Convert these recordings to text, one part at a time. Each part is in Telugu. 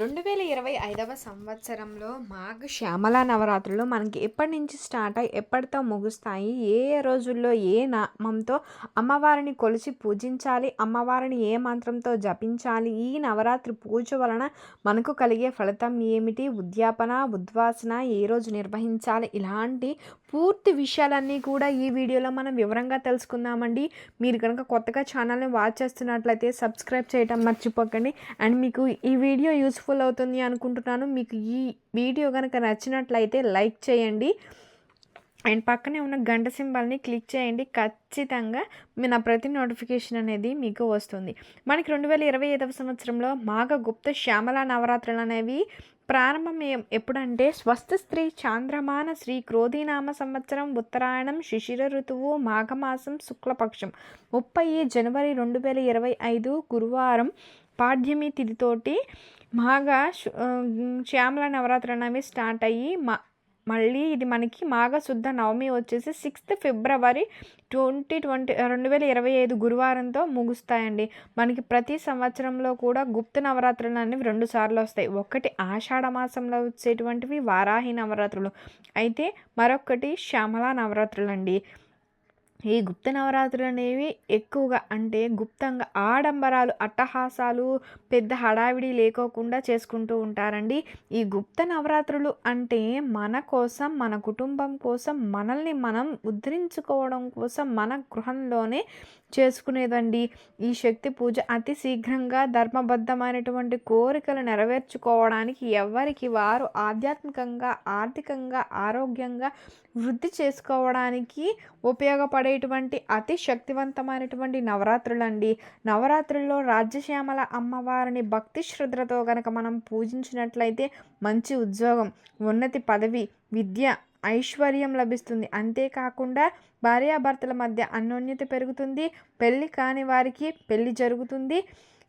రెండు వేల ఇరవై ఐదవ సంవత్సరంలో మాఘ శ్యామల నవరాత్రులు మనకి ఎప్పటి నుంచి స్టార్ట్ అయ్యి ఎప్పటితో ముగుస్తాయి? ఏ ఏ రోజుల్లో ఏ నామంతో అమ్మవారిని కొలిచి పూజించాలి? అమ్మవారిని ఏ మంత్రంతో జపించాలి? ఈ నవరాత్రి పూజ వలన మనకు కలిగే ఫలితం ఏమిటి? ఉద్యాపన ఉద్వాసన ఏ రోజు నిర్వహించాలి? ఇలాంటి పూర్తి విషయాలన్నీ కూడా ఈ వీడియోలో మనం వివరంగా తెలుసుకుందామండి. మీరు కనుక కొత్తగా ఛానల్ని వాచ్ చేస్తున్నట్లయితే సబ్స్క్రైబ్ చేయటం మర్చిపోకండి. అండ్ మీకు ఈ వీడియో యూస్ యూస్ఫుల్ అవుతుంది అనుకుంటున్నాను. మీకు ఈ వీడియో కనుక నచ్చినట్లయితే లైక్ చేయండి. అండ్ పక్కనే ఉన్న గంట సింబల్ని క్లిక్ చేయండి. ఖచ్చితంగా మీ నా ప్రతి నోటిఫికేషన్ అనేది మీకు వస్తుంది. మనకి రెండు వేల ఇరవై ఐదవ సంవత్సరంలో మాఘ గుప్త శ్యామల నవరాత్రులు అనేవి ప్రారంభం ఎప్పుడంటే స్వస్థ స్త్రీ చాంద్రమాన శ్రీ క్రోధీనామ సంవత్సరం ఉత్తరాయణం శిశిర ఋతువు మాఘమాసం శుక్లపక్షం. ముప్పై జనవరి రెండు వేల ఇరవై ఐదు గురువారం పాడ్యమి తిథితోటి మాఘ శ్యామల నవరాత్రి అనేవి స్టార్ట్ అయ్యి మా మళ్ళీ ఇది మనకి మాఘ శుద్ధ నవమి వచ్చేసి సిక్స్త్ ఫిబ్రవరి ట్వంటీ ట్వంటీ రెండు వేల ఇరవై ఐదు గురువారంతో ముగుస్తాయండి. మనకి ప్రతి సంవత్సరంలో కూడా గుప్త నవరాత్రులు అనేవి రెండు సార్లు వస్తాయి. ఒకటి ఆషాఢ మాసంలో వచ్చేటువంటివి వారాహి నవరాత్రులు. అయితే మరొకటి శ్యామల నవరాత్రులు అండి ఈ గుప్త నవరాత్రులు అనేవి ఎక్కువగా అంటే గుప్తంగా ఆడంబరాలు అట్టహాసాలు పెద్ద హడావిడి లేకోకుండా చేసుకుంటూ ఉంటారండి. ఈ గుప్త నవరాత్రులు అంటే మన కోసం మన కుటుంబం కోసం మనల్ని మనం ఉద్ధరించుకోవడం కోసం మన గృహంలోనే చేసుకునేదండి. ఈ శక్తి పూజ అతి శీఘ్రంగా ధర్మబద్ధమైనటువంటి కోరికలు నెరవేర్చుకోవడానికి ఎవరికి వారు ఆధ్యాత్మికంగా ఆర్థికంగా ఆరోగ్యంగా వృద్ధి చేసుకోవడానికి ఉపయోగపడే ఉపయోగపడేటువంటి అతి శక్తివంతమైనటువంటి నవరాత్రులు అండి నవరాత్రుల్లో రాజ్యశ్యామల అమ్మవారిని భక్తి శ్రద్ధలతో గనక మనం పూజించినట్లయితే మంచి ఉద్యోగం ఉన్నతి పదవి విద్య ఐశ్వర్యం లభిస్తుంది. అంతేకాకుండా భార్యాభర్తల మధ్య అన్యోన్యత పెరుగుతుంది పెళ్ళి కాని వారికి పెళ్ళి జరుగుతుంది.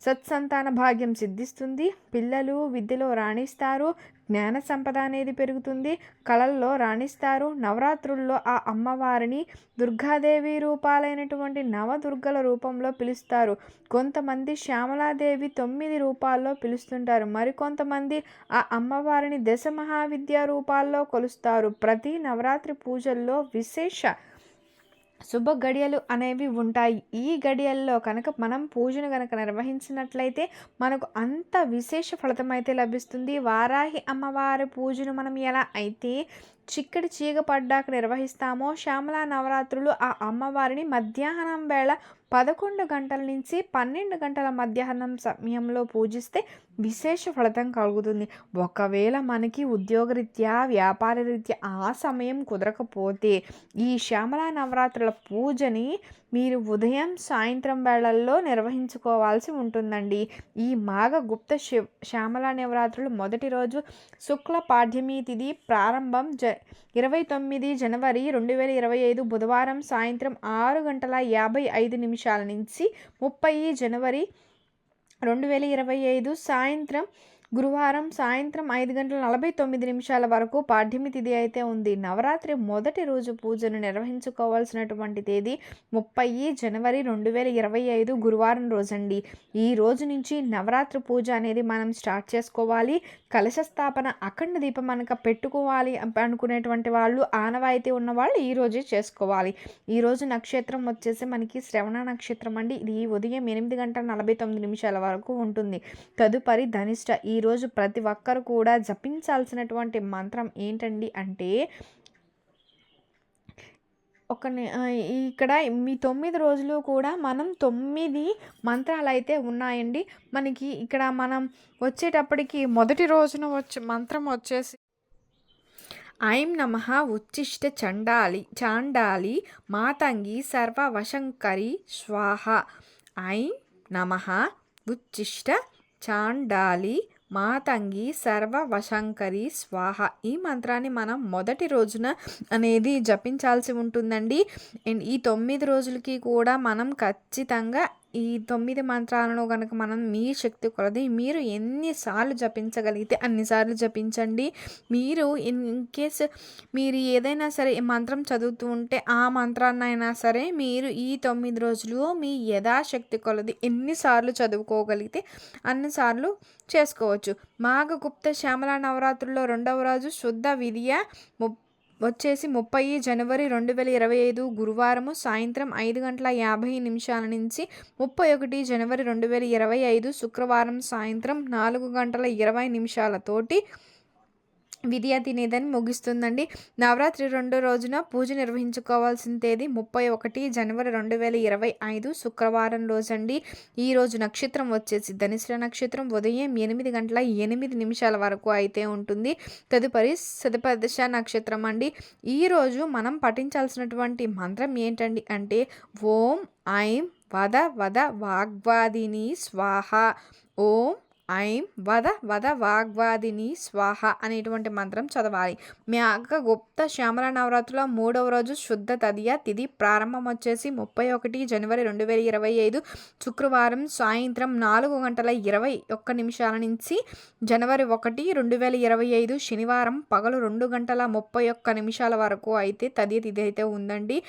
సత్సంతాన భాగ్యం సిద్ధిస్తుంది. పిల్లలు విద్యలో రాణిస్తారు. జ్ఞాన సంపద అనేది పెరుగుతుంది. కళల్లో రాణిస్తారు. నవరాత్రుల్లో ఆ అమ్మవారిని దుర్గాదేవి రూపాలైనటువంటి నవదుర్గల రూపంలో పిలుస్తారు. కొంతమంది శ్యామలాదేవి తొమ్మిది రూపాల్లో పిలుస్తుంటారు. మరికొంతమంది ఆ అమ్మవారిని దశ మహావిద్యా రూపాల్లో కొలుస్తారు. ప్రతి నవరాత్రి పూజల్లో విశేష శుభ గడియలు అనేవి ఉంటాయి. ఈ గడియల్లో కనుక మనం పూజను కనుక నిర్వహించినట్లయితే మనకు అంత విశేష ఫలితం అయితే లభిస్తుంది. వారాహి అమ్మవారి పూజను మనం ఎలా అయితే చిక్కడి చీగ పడ్డాక నిర్వహిస్తామో. శ్యామల నవరాత్రులు ఆ అమ్మవారిని మధ్యాహ్నం వేళ పదకొండు గంటల నుంచి పన్నెండు గంటల మధ్యాహ్నం సమయంలో పూజిస్తే విశేష ఫలితం కలుగుతుంది. ఒకవేళ మనకి ఉద్యోగరీత్యా వ్యాపార రీత్యా ఆ సమయం కుదరకపోతే ఈ శ్యామల నవరాత్రుల పూజని మీరు ఉదయం సాయంత్రం వేళల్లో నిర్వహించుకోవాల్సి ఉంటుందండి. ఈ మాఘ గుప్త శివ శ్యామల నవరాత్రులు మొదటి రోజు శుక్ల పాఠ్యమి తిథి ప్రారంభం జ ఇరవై తొమ్మిది జనవరి రెండు వేల ఇరవై ఐదు బుధవారం సాయంత్రం ఆరు గంటల యాభై ఐదు నిమిషాల నుంచి ముప్పై జనవరి రెండు వేల ఇరవై ఐదు సాయంత్రం గురువారం సాయంత్రం ఐదు గంటల నలభై తొమ్మిది నిమిషాల వరకు పాఠ్యమి తిథి అయితే ఉంది. నవరాత్రి మొదటి రోజు పూజను నిర్వహించుకోవాల్సినటువంటి తేదీ ముప్పై జనవరి రెండు వేల ఇరవై ఐదు గురువారం రోజండి. ఈ రోజు నుంచి నవరాత్రి పూజ అనేది మనం స్టార్ట్ చేసుకోవాలి. కలశ స్థాపన అఖండ దీపం మనక పెట్టుకోవాలి అనుకునేటువంటి వాళ్ళు ఆనవాయితీ ఉన్న వాళ్ళు ఈ రోజే చేసుకోవాలి. ఈ రోజు నక్షత్రం వచ్చేసి మనకి శ్రవణ నక్షత్రం అండి. ఇది ఉదయం ఎనిమిది గంటల నలభై తొమ్మిది నిమిషాల వరకు ఉంటుంది. తదుపరి ధనిష్ట ఈ ఈరోజు ప్రతి ఒక్కరు కూడా జపించాల్సినటువంటి మంత్రం ఏంటండి అంటే ఒక ఇక్కడ మీ తొమ్మిది రోజులు కూడా మనం తొమ్మిది మంత్రాలు అయితే ఉన్నాయండి. మనకి ఇక్కడ మనం వచ్చేటప్పటికి మొదటి రోజున వచ్చే మంత్రం వచ్చేసి ఐం నమ ఉచ్చిష్ట చండాలి చాండాలి మాతంగి సర్వవశంకరి స్వాహ. ఐం నమ ఉచ్చిష్ట చాండాలి మాతంగి సర్వవశంకరి స్వాహ. ఈ మంత్రాన్ని మనం మొదటి రోజున అనేది జపించాల్సి ఉంటుందండి. అండ్ ఈ తొమ్మిది రోజులకి కూడా మనం ఖచ్చితంగా ఈ తొమ్మిది మంత్రాలను కనుక మనం మీ శక్తి కొలది మీరు ఎన్నిసార్లు జపించగలిగితే అన్నిసార్లు జపించండి. మీరు ఇన్ కేస్ మీరు ఏదైనా సరే మంత్రం చదువుతూ ఉంటే ఆ మంత్రాన్నైనా సరే మీరు ఈ తొమ్మిది రోజులు మీ యథాశక్తి కొలది ఎన్నిసార్లు చదువుకోగలిగితే అన్నిసార్లు చేసుకోవచ్చు. మాఘగుప్త శ్యామల నవరాత్రుల్లో రెండవ రోజు శుద్ధ విధియ ము వచ్చేసి ముప్పై జనవరి రెండు వేల ఇరవై ఐదు గురువారము సాయంత్రం ఐదు గంటల యాభై నిమిషాల నుంచి ముప్పై ఒకటి జనవరి రెండు వేల ఇరవై ఐదు శుక్రవారం సాయంత్రం నాలుగు గంటల ఇరవై నిమిషాలతోటి విద్యా తినేదని ముగిస్తుందండి. నవరాత్రి రెండో రోజున పూజ నిర్వహించుకోవాల్సిన తేదీ ముప్పై ఒకటి జనవరి రెండు వేల ఇరవై ఐదు శుక్రవారం రోజండి. ఈ రోజు నక్షత్రం వచ్చేసి ధనిశ్ర నక్షత్రం. ఉదయం ఎనిమిది గంటల ఎనిమిది నిమిషాల వరకు అయితే ఉంటుంది. తదుపరి సదపదశ నక్షత్రం అండి. ఈరోజు మనం పఠించాల్సినటువంటి మంత్రం ఏంటండి అంటే ఓం ఐం వద వద వాగ్వాదిని స్వాహ. ఓం ఐం వద వద వాగ్వాదిని స్వాహ అనేటువంటి మంత్రం చదవాలి. మీ అక్క గుప్త శ్యామల నవరాత్రుల మూడవ రోజు శుద్ధ తదియ తిథి ప్రారంభం వచ్చేసి ముప్పై ఒకటి జనవరి రెండు వేల ఇరవై ఐదు శుక్రవారం సాయంత్రం నాలుగు గంటల ఇరవై ఒక్క నిమిషాల నుంచి జనవరి ఒకటి రెండు వేల ఇరవై ఐదు శనివారం పగలు రెండు గంటల ముప్పై ఒక్క నిమిషాల వరకు అయితే తదియ తిథి అయితే ఉందండి.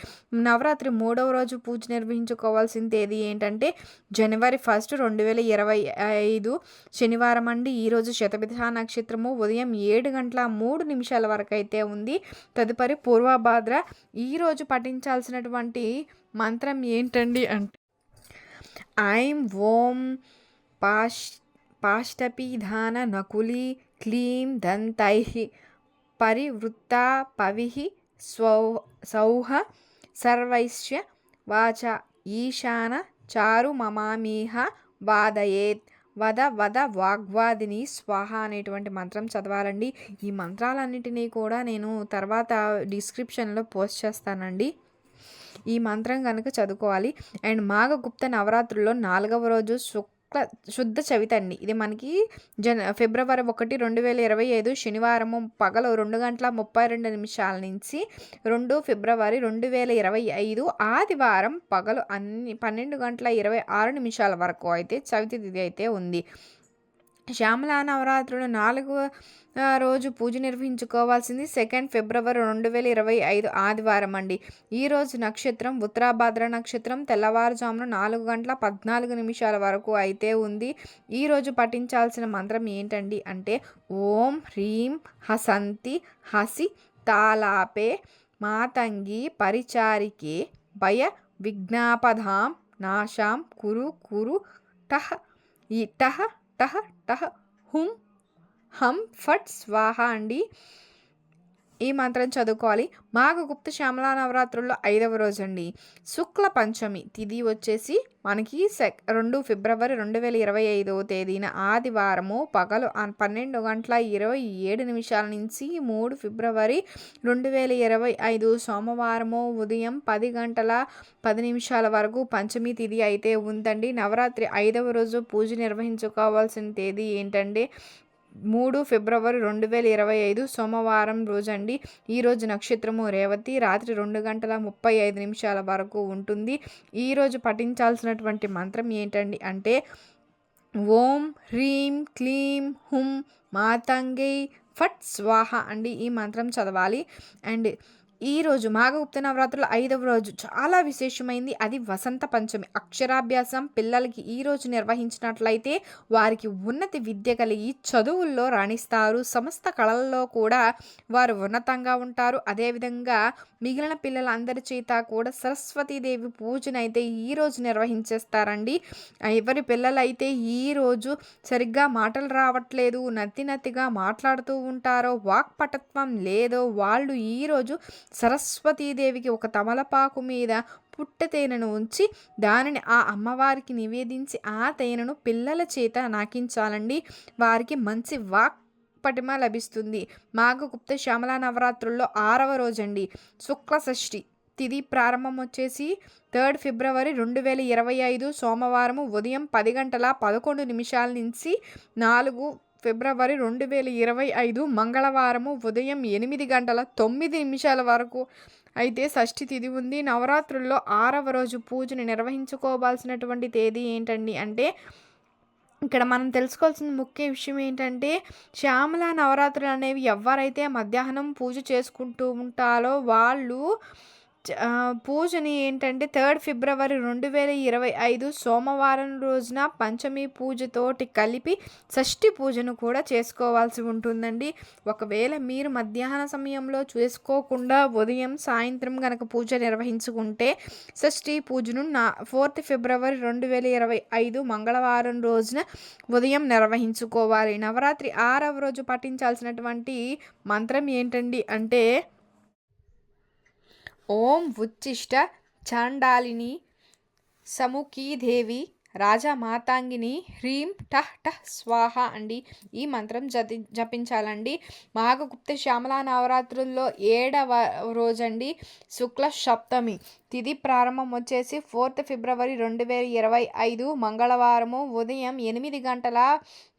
నవరాత్రి మూడవ రోజు పూజ నిర్వహించుకోవాల్సిన తేదీ ఏంటంటే జనవరి ఫస్ట్ రెండు వేల ఇరవై ఐదు శనివారం అండి ఈరోజు శతభిధ నక్షత్రము ఉదయం ఏడు గంటల మూడు నిమిషాల వరకు అయితే ఉంది. తదుపరి పూర్వభాద్ర. ఈరోజు పఠించాల్సినటువంటి మంత్రం ఏంటండి అంటే ఐం ఓం పాష్ పాష్టపిధాన నకులి క్లీం దంతై పరివృత్త పవి స్వౌ సౌహ సర్వైశ్య వాచ ఈశాన చారు మమామీహ వాదయేత్ వద వద వాగ్వాదిని స్వాహ అనేటువంటి మంత్రం చదవాలండి. ఈ మంత్రాలన్నిటినీ కూడా నేను తర్వాత డిస్క్రిప్షన్లో పోస్ట్ చేస్తానండి. ఈ మంత్రం కనుక చదువుకోవాలి. అండ్ మాఘగుప్త నవరాత్రుల్లో నాలుగవ రోజు శుక్ శుద్ధ చవితి అండి. ఇది మనకి జన ఫిబ్రవరి ఒకటి రెండు వేల ఇరవై ఐదు శనివారము పగలు రెండు గంటల ముప్పై రెండు నిమిషాల నుంచి రెండు ఫిబ్రవరి రెండు వేల ఇరవై ఐదు ఆదివారం పగలు అన్ని పన్నెండు గంటల ఇరవై ఆరు నిమిషాల వరకు అయితే చవితి తిథి అయితే ఉంది. శ్యామలా నవరాత్రులు నాలుగు రోజు పూజ నిర్వహించుకోవాల్సింది సెకండ్ ఫిబ్రవరి రెండు వేల ఇరవై ఐదు ఆదివారం అండి. ఈరోజు నక్షత్రం ఉత్తరాభాద్ర నక్షత్రం తెల్లవారుజామున నాలుగు గంటల పద్నాలుగు నిమిషాల వరకు అయితే ఉంది. ఈరోజు పఠించాల్సిన మంత్రం ఏంటండి అంటే ఓం హ్రీం హసంతి హసి తాలాపే మాతంగి పరిచారికే భయ విజ్ఞాపధాం నాశాం కురు కురు టహ ఈ టహ టహ టహ హుం హం ఫట్ స్వాహ అండి. ఈ మంత్రం చదువుకోవాలి. మాఘగుప్త శ్యామలా నవరాత్రుల్లో ఐదవ రోజు అండి శుక్ల పంచమి తిది వచ్చేసి మనకి సెక్ రెండు ఫిబ్రవరి రెండు వేల ఇరవై ఐదవ తేదీన ఆదివారము పగలు పన్నెండు గంటల ఇరవై ఏడు నిమిషాల నుంచి మూడు ఫిబ్రవరి రెండు వేల ఇరవై ఐదు సోమవారము ఉదయం పది గంటల పది నిమిషాల వరకు పంచమి తిది అయితే ఉందండి. నవరాత్రి ఐదవ రోజు పూజ నిర్వహించుకోవాల్సిన తేదీ ఏంటంటే మూడు ఫిబ్రవరి రెండు వేల ఇరవై ఐదు సోమవారం రోజండి. ఈరోజు నక్షత్రము రేవతి. రాత్రి రెండు గంటల ముప్పై ఐదు నిమిషాల వరకు ఉంటుంది. ఈరోజు పఠించాల్సినటువంటి మంత్రం ఏంటండి అంటే ఓం హ్రీం క్లీం హుం మాతంగై ఫట్ స్వాహ అండి ఈ మంత్రం చదవాలి. అండ్ ఈరోజు మాఘగుప్త నవరాత్రుల ఐదవ రోజు చాలా విశేషమైంది. అది వసంత పంచమి. అక్షరాభ్యాసం పిల్లలకి ఈరోజు నిర్వహించినట్లయితే వారికి ఉన్నతి విద్య కలిగి చదువుల్లో రాణిస్తారు. సమస్త కళల్లో కూడా వారు ఉన్నతంగా ఉంటారు. అదేవిధంగా మిగిలిన పిల్లలందరి చేత కూడా సరస్వతీదేవి పూజనైతే ఈరోజు నిర్వహించేస్తారండి. ఎవరి పిల్లలైతే ఈరోజు సరిగ్గా మాటలు రావట్లేదు నత్తి నత్తిగా మాట్లాడుతూ ఉంటారో వాక్పటత్వం లేదో వాళ్ళు ఈరోజు సరస్వతీదేవికి ఒక తమలపాకు మీద పుట్ట తేనెను ఉంచి దానిని ఆ అమ్మవారికి నివేదించి ఆ తేనెను పిల్లల చేత నాకించాలండి. వారికి మంచి వాక్ పటిమ లభిస్తుంది. మాఘగుప్త శ్యామల నవరాత్రుల్లో ఆరవ రోజండి. శుక్ల షష్ఠి తిది ప్రారంభం వచ్చేసి థర్డ్ ఫిబ్రవరి రెండు వేల ఇరవై ఐదు సోమవారం ఉదయం పది గంటల పదకొండు నిమిషాల నుంచి నాలుగు ఫిబ్రవరి రెండు వేల ఇరవై ఐదు మంగళవారము ఉదయం ఎనిమిది గంటల తొమ్మిది నిమిషాల వరకు అయితే షష్ఠి తిథి ఉంది. నవరాత్రుల్లో ఆరవ రోజు పూజను నిర్వహించుకోవాల్సినటువంటి తేదీ ఏంటండి అంటే ఇక్కడ మనం తెలుసుకోవాల్సిన ముఖ్య విషయం ఏంటంటే శ్యామల నవరాత్రులు అనేవి ఎవరైతే మధ్యాహ్నం పూజ చేసుకుంటూ ఉంటారో వాళ్ళు పూజని ఏంటంటే థర్డ్ ఫిబ్రవరి రెండు వేల ఇరవై ఐదు సోమవారం రోజున పంచమి పూజతోటి కలిపి షష్ఠి పూజను కూడా చేసుకోవాల్సి ఉంటుందండి. ఒకవేళ మీరు మధ్యాహ్న సమయంలో చేసుకోకుండా ఉదయం సాయంత్రం కనుక పూజ నిర్వహించుకుంటే షష్ఠి పూజను నా ఫోర్త్ ఫిబ్రవరి రెండు వేల ఇరవై ఐదు మంగళవారం రోజున ఉదయం నిర్వహించుకోవాలి. నవరాత్రి ఆరవ రోజు పఠించాల్సినటువంటి మంత్రం ఏంటండి అంటే ఓం ఉచ్చిష్ట చాండాలిని సముఖీదేవి రాజా మాతాంగిని హ్రీం టహ్ టహ్ స్వాహ అండి. ఈ మంత్రం జతి జపించాలండి. మాఘగుప్త శ్యామలా నవరాత్రుల్లో ఏడవ రోజండి శుక్ల సప్తమి. తిథి ప్రారంభం వచ్చేసి ఫోర్త్ ఫిబ్రవరి రెండు వేల ఇరవై ఐదు మంగళవారము ఉదయం ఎనిమిది గంటల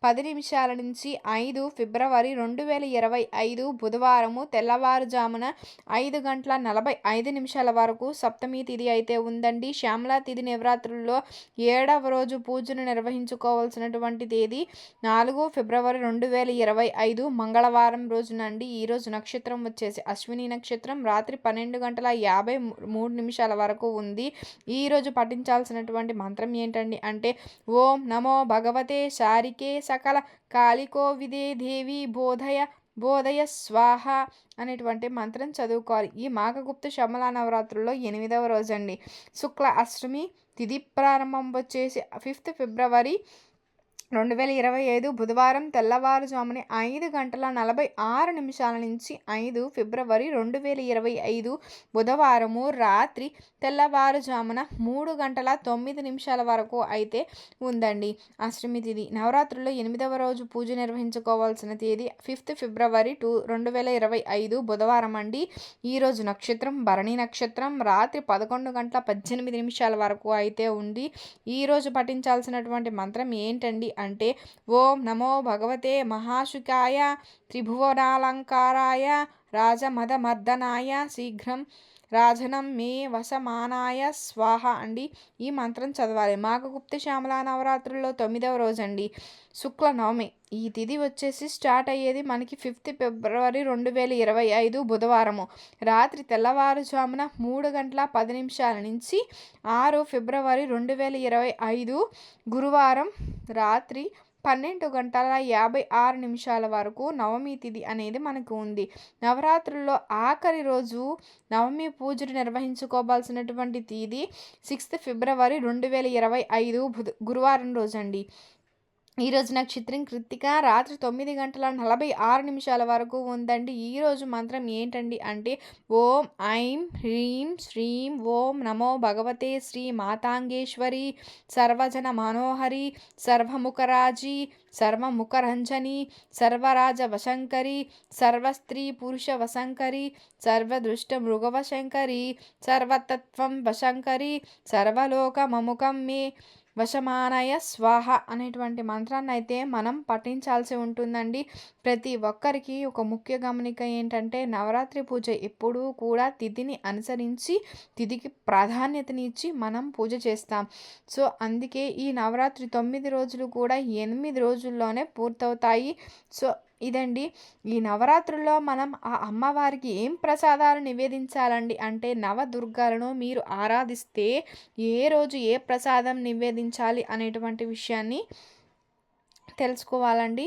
పది నిమిషాల నుంచి ఐదు ఫిబ్రవరి రెండు వేల ఇరవై ఐదు బుధవారము తెల్లవారుజామున ఐదు గంటల నలభై ఐదు నిమిషాల వరకు సప్తమి తిథి అయితే ఉందండి. శ్యామలా తిథి నవరాత్రుల్లో ఏడవ రోజు పూజను నిర్వహించుకోవాల్సినటువంటి తేదీ నాలుగు ఫిబ్రవరి రెండు వేల ఇరవై ఐదు మంగళవారం రోజునండి. ఈరోజు నక్షత్రం వచ్చేసి అశ్విని నక్షత్రం. రాత్రి పన్నెండు గంటల యాభై మూడు నిమిషాల వరకు ఉంది. ఈరోజు పఠించాల్సినటువంటి మంత్రం ఏంటండి అంటే ఓం నమో భగవతే శారికే సకల కాళికో విదే దేవి బోధయ బోధయ స్వాహ అనేటువంటి మంత్రం చదువుకోవాలి. ఈ మాఘగుప్త శమల నవరాత్రుల్లో ఎనిమిదవ రోజండి. శుక్ల అష్టమి తిది ప్రారంభం వచ్చేసి ఫిఫ్త్ ఫిబ్రవరి రెండు వేల ఇరవై ఐదు బుధవారం తెల్లవారుజామున ఐదు గంటల నలభై ఆరు నిమిషాల నుంచి ఐదు ఫిబ్రవరి రెండు వేల ఇరవై ఐదు బుధవారము రాత్రి తెల్లవారుజామున మూడు గంటల తొమ్మిది నిమిషాల వరకు అయితే ఉందండి. అష్టమి తిథి నవరాత్రుల్లో ఎనిమిదవ రోజు పూజ నిర్వహించుకోవాల్సిన తేదీ ఫిఫ్త్ ఫిబ్రవరి టూ రెండు వేల ఇరవై ఐదు బుధవారం అండి. ఈరోజు నక్షత్రం భరణి నక్షత్రం రాత్రి పదకొండు గంటల పద్దెనిమిది నిమిషాల వరకు అయితే ఉంది. ఈరోజు పఠించాల్సినటువంటి మంత్రం ఏంటండి? అంటే ఓం నమో భగవతే మహాశుకాయ త్రిభువనాలంకారాయ రాజమదమర్దనాయ శీఘ్రం రాజనం మే వసమానాయ స్వాహ అండి. ఈ మంత్రం చదవాలి. మాఘగుప్త శ్యామలా నవరాత్రుల్లో తొమ్మిదవ రోజు అండి శుక్ల నవమి ఈ తిథి వచ్చేసి స్టార్ట్ అయ్యేది మనకి ఫిఫ్త్ ఫిబ్రవరి రెండు వేల ఇరవై ఐదు బుధవారము. రాత్రి తెల్లవారుజామున మూడు గంటల పది నిమిషాల నుంచి ఆరు ఫిబ్రవరి రెండు వేల ఇరవై ఐదు గురువారం రాత్రి పన్నెండు గంటల యాభై ఆరు నిమిషాల వరకు నవమి తిథి అనేది మనకు ఉంది. నవరాత్రుల్లో ఆఖరి రోజు నవమి పూజలు నిర్వహించుకోవాల్సినటువంటి తేదీ సిక్స్త్ ఫిబ్రవరి రెండు వేల ఇరవై ఐదు బుధ గురువారం రోజు ఈరోజు నక్షత్రం కృత్తిక. రాత్రి తొమ్మిది గంటల నలభై ఆరు నిమిషాల వరకు ఉందండి. ఈరోజు మంత్రం ఏంటండి అంటే ఓం ఐం హ్రీం శ్రీం ఓం నమో భగవతే శ్రీ మాతాంగేశ్వరి సర్వజన మనోహరి సర్వముఖరాజి సర్వముఖరంజని సర్వరాజ వశంకరి సర్వస్త్రీ పురుష వశంకరి సర్వదృష్ట మృగవశంకరి సర్వతత్వం వశంకరి సర్వలోక మముఖం మే వశమానయ స్వాహ అనేటువంటి మంత్రాన్ని అయితే మనం పఠించాల్సి ఉంటుందండి. ప్రతి ఒక్కరికి ఒక ముఖ్య గమనిక ఏంటంటే నవరాత్రి పూజ ఎప్పుడూ కూడా తిథిని అనుసరించి తిథికి ప్రాధాన్యతనిచ్చి మనం పూజ చేస్తాం. సో అందుకే ఈ నవరాత్రి తొమ్మిది రోజులు కూడా ఎనిమిది రోజుల్లోనే పూర్తవుతాయి. సో ఇదండి. ఈ నవరాత్రుల్లో మనం ఆ అమ్మవారికి ఏం ప్రసాదాలు నివేదించాలండి? అంటే నవదుర్గాలను మీరు ఆరాధిస్తే ఏ రోజు ఏ ప్రసాదం నివేదించాలి అనేటువంటి విషయాన్ని తెలుసుకోవాలండి.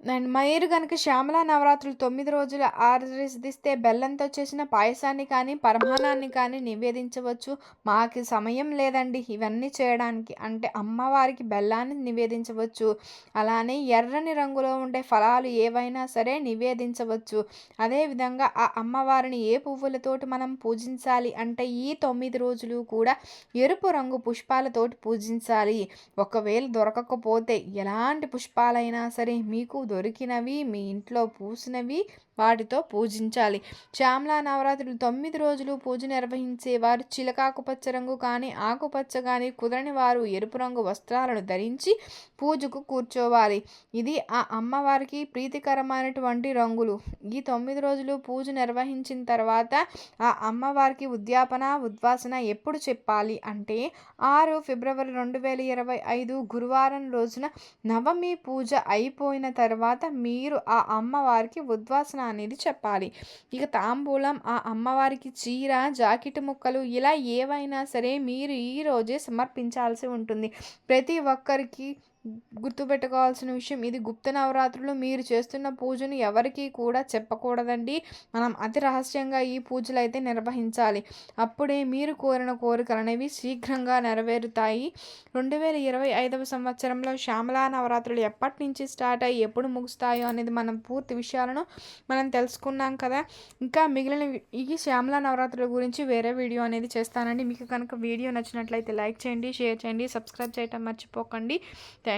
అండ్ మీరు కనుక శ్యామల నవరాత్రులు తొమ్మిది రోజులు ఆరాధిస్తే బెల్లంతో చేసిన పాయసాన్ని కానీ పరమాణాన్ని కానీ నివేదించవచ్చు. మాకు సమయం లేదండి ఇవన్నీ చేయడానికి. అంటే అమ్మవారికి బెల్లాన్ని నివేదించవచ్చు. అలానే ఎర్రని రంగులో ఉండే ఫలాలు ఏవైనా సరే నివేదించవచ్చు. అదేవిధంగా ఆ అమ్మవారిని ఏ పువ్వులతోటి మనం పూజించాలి అంటే ఈ తొమ్మిది రోజులు కూడా ఎరుపు రంగు పుష్పాలతోటి పూజించాలి. ఒకవేళ దొరకకపోతే ఎలాంటి పుష్పాలైనా సరే మీకు దొరికినవి మీ ఇంట్లో పూసినవి వాటితో పూజించాలి. శ్యామలా నవరాత్రులు తొమ్మిది రోజులు పూజ నిర్వహించే వారు చిలకాకుపచ్చ రంగు కానీ ఆకుపచ్చ కానీ కుదరని వారు ఎరుపు రంగు వస్త్రాలను ధరించి పూజకు కూర్చోవాలి. ఇది ఆ అమ్మవారికి ప్రీతికరమైనటువంటి రంగులు. ఈ తొమ్మిది రోజులు పూజ నిర్వహించిన తర్వాత ఆ అమ్మవారికి ఉద్యాపన ఉద్వాసన ఎప్పుడు చెప్పాలి అంటే ఆరు ఫిబ్రవరి రెండు వేల ఇరవై ఐదు గురువారం రోజున నవమి పూజ అయిపోయిన తర్వాత మీరు ఆ అమ్మవారికి ఉద్వాసన అనేది చెప్పాలి. ఇక తాంబూలం ఆ అమ్మవారికి చీర జాకెట్ ముక్కలు ఇలా ఏవైనా సరే మీరు ఈ రోజే సమర్పించాల్సి ఉంటుంది. ప్రతి ఒక్కరికి గుర్తుపెట్టుకోవాల్సిన విషయం ఇది గుప్త నవరాత్రులు మీరు చేస్తున్న పూజను ఎవరికి కూడా చెప్పకూడదండి. మనం అతి రహస్యంగా ఈ పూజలు అయితే నిర్వహించాలి. అప్పుడే మీరు కోరిన కోరికలు అనేవి శీఘ్రంగా నెరవేరుతాయి. రెండు వేల ఇరవై ఐదవ సంవత్సరంలో శ్యామలా నవరాత్రులు ఎప్పటి నుంచి స్టార్ట్ అయ్యి ఎప్పుడు ముగుస్తాయో అనేది మనం పూర్తి విషయాలను మనం తెలుసుకున్నాం కదా. ఇంకా మిగిలిన ఈ శ్యామలా నవరాత్రుల గురించి వేరే వీడియో అనేది చేస్తానండి. మీకు కనుక వీడియో నచ్చినట్లయితే లైక్ చేయండి షేర్ చేయండి సబ్స్క్రైబ్ చేయటం మర్చిపోకండి. Thank